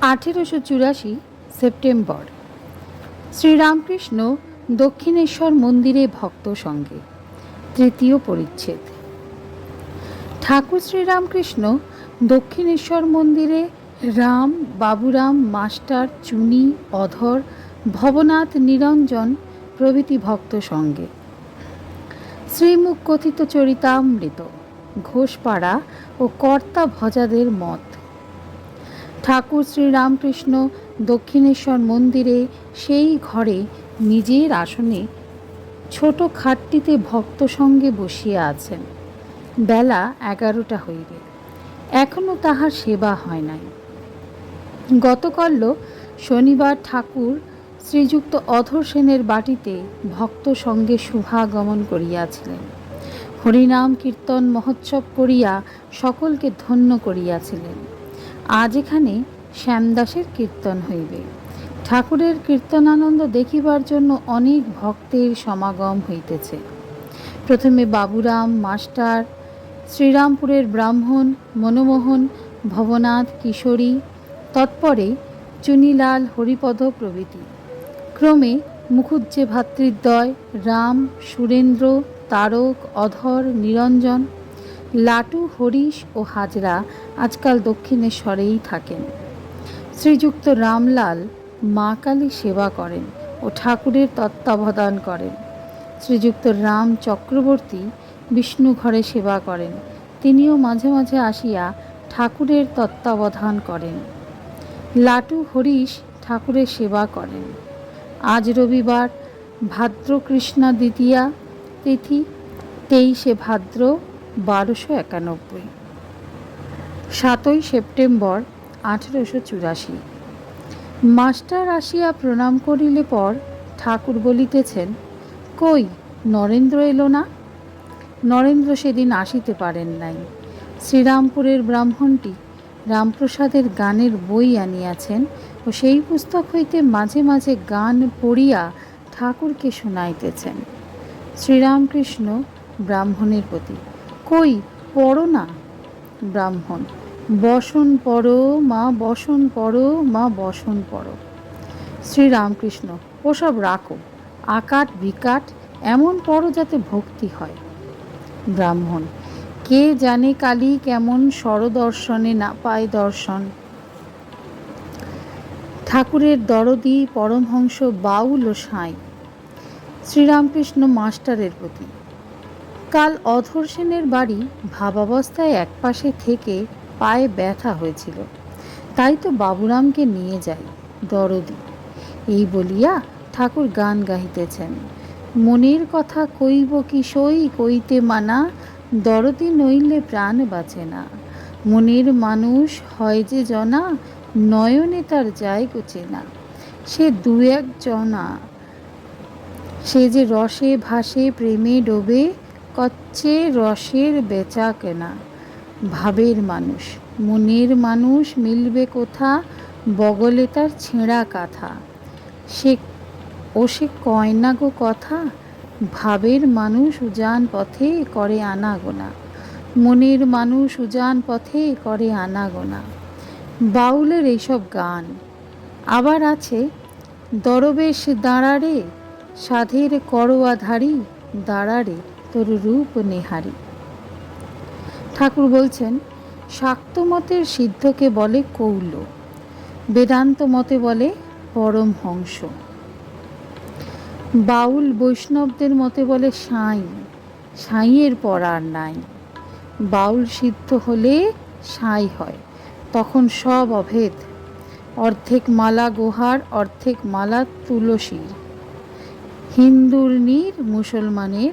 আঠেরোশো চুরাশি সেপ্টেম্বর। শ্রীরামকৃষ্ণ দক্ষিণেশ্বর মন্দিরে ভক্ত সঙ্গে। তৃতীয় পরিচ্ছেদ। ঠাকুর শ্রীরামকৃষ্ণ দক্ষিণেশ্বর মন্দিরে রাম, বাবুরাম, মাস্টার, চুনি, অধর, ভবনাথ নিরঞ্জন প্রভৃতি ভক্ত সঙ্গে। শ্রীমুখ কথিত চরিতামৃত, ঘোষপাড়া ও কর্তা ভজাদের মত। ঠাকুর শ্রীরামকৃষ্ণ দক্ষিণেশ্বর মন্দিরে সেই ঘরে নিজের আসনে ছোট খাটটিতে ভক্ত সঙ্গে বসিয়া আছেন। বেলা এগারোটা হইবে। এখনও তাহার সেবা হয় নাই। গতকাল শনিবার ঠাকুর শ্রীযুক্ত অধর সেনের বাটিতে ভক্ত সঙ্গে শুভাগমন করিয়াছিলেন। হরিনাম কীর্তন মহোৎসব করিয়া সকলকে ধন্য করিয়াছিলেন। আজ এখানে শ্যামদাসের কীর্তন হইবে। ঠাকুরের কীর্তনানন্দ দেখিবার জন্য অনেক ভক্তের সমাগম হইতেছে। প্রথমে বাবুরাম, মাস্টার, শ্রীরামপুরের ব্রাহ্মণ, মনমোহন, ভবনাথ, কিশোরী, তৎপরে চুনিলাল, হরিপদ প্রভৃতি। ক্রমে মুখুজ্জে ভ্রাতৃদ্বয় রাম, সুরেন্দ্র, তারক, অধর, নিরঞ্জন লাটু, হরিশ ও হাজরা আজকাল দক্ষিণেশ্বরেই থাকেন। শ্রীযুক্ত রামলাল মা কালী সেবা করেন ও ঠাকুরের তত্ত্বাবধান করেন। শ্রীযুক্ত রাম চক্রবর্তী বিষ্ণু ঘরে সেবা করেন। তিনিও মাঝে মাঝে আসিয়া ঠাকুরের তত্ত্বাবধান করেন। লাটু, হরিশ ঠাকুরের সেবা করেন। আজ রবিবার ভাদ্র কৃষ্ণা দ্বিতীয়া তিথি, তেইশে ভাদ্র বারোশো একানব্বই। সাতই সেপ্টেম্বর আঠেরোশো চুরাশি। মাস্টার আসিয়া প্রণাম করিলে পর ঠাকুর বলিতেছেন, কই, নরেন্দ্র এলো না? নরেন্দ্র সেদিন আসিতে পারেন নাই। শ্রীরামপুরের ব্রাহ্মণটি রামপ্রসাদের গানের বই আনিয়াছেন ও সেই পুস্তক হইতে মাঝে মাঝে গান পড়িয়া ঠাকুরকে শোনাইতেছেন। শ্রীরামকৃষ্ণ ব্রাহ্মণের প্রতি কই? পড়ো না। ব্রাহ্মণ, বসন পড়ো, মা বসন পড়ো, মা বসন পড়ো। শ্রীরামকৃষ্ণ, ওসব রাখো। আকাট বিকাট, এমন পড়ো যাতে ভক্তি হয়। ব্রাহ্মণ, কে জানে কালী কেমন স্বরদর্শনে না পায় দর্শন। ঠাকুরের দরদি, পরমহংস, বাউল ও সাঁই। শ্রীরামকৃষ্ণ মাস্টারের প্রতি। কাল অধর সেনের বাড়ি ভাবাবস্থায় একপাশে থেকে পায়ে ব্যথা হয়েছিল। তাই তো বাবুরামকে নিয়ে যাই, দরদি। এই বলিয়া ঠাকুর গান গাহিতেছেন। মনের কথা কইব কি সই, কইতে মানা, দরদি নইলে প্রাণ বাঁচে না। মনের মানুষ হয় যে জনা, নয়নে তার যায় গোচে না। সে দু এক জনা, সে যে রসে ভাসে, প্রেমে ডোবে কচ্ছে রসের বেচা কেনা। ভাবের মানুষ, মনের মানুষ মিলবে কোথা? বগলে তার ছেঁড়া কাথা। সে, ও সে কয় না গো কথা? ভাবের মানুষ উজান পথে করে আনাগোনা। মনের মানুষ উজান পথে করে আনাগোনা। বাউলের এইসব গান। আবার আছে, দরবেশ দাঁড়ারে, সাধের করোয়াধারী দাঁড়ারে। তোর রূপ নেহারি। ঠাকুর বলছেন, শাক্ত মতের সিদ্ধকে বলে কৌল, বেদান্ত মতে বলে পরমহংস বাউল বৈষ্ণবদের মতে বলে সাঁই, সাঁইয়ের পর আর নাই। বাউল সিদ্ধ হলে সাঁই হয়, তখন সব অভেদ। অর্ধেক মালা গোহার, অর্ধেক মালা তুলসীর। হিন্দুর নীর মুসলমানের